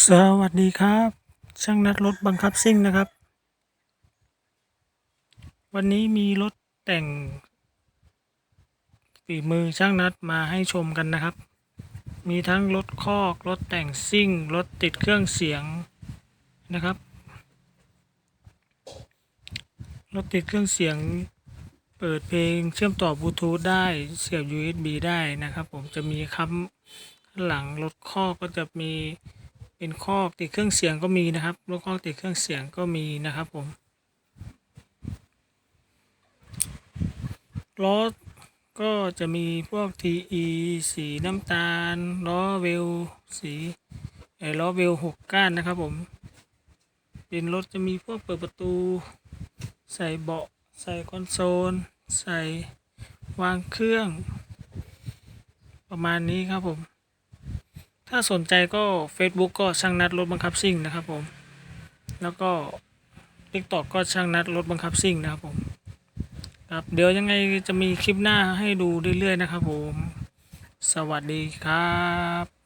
สวัสดีครับ ช่างนัดรถบังคับซิ่งนะครับ วันนี้มีรถแต่งฝีมือช่างนัดมาให้ชมกันนะครับ มีทั้งรถคอกรถแต่งซิ่งรถติดเครื่องเสียงนะครับ รถติดเครื่องเสียง เปิดเพลงเชื่อมต่อบลูทูธได้เสียบ USB ได้นะครับ ผมจะมีค้ำหลังรถคอกก็จะมี เป็นคอกติดเครื่องเสียงก็มีนะครับรถคอกติดเครื่องเสียงก็มีนะครับผมล้อก็จะมีพวก TE สีน้ำตาลล้อเวลสีไอ้ล้อเวลหกก้านนะครับผม เป็นรถจะมีพวกเปิดประตู ใส่เบาะ ใส่คอนโซล ใส่วางเครื่อง ประมาณนี้ครับผม ถ้าสนใจก็ Facebook ก็ช่างนัดรถบังคับซิ่งนะครับผม แล้วก็ TikTok ก็ช่างนัดรถบังคับซิ่งนะครับผมครับเดี๋ยวยังไงจะมีคลิปหน้าให้ดูเรื่อยๆนะครับผม สวัสดีครับ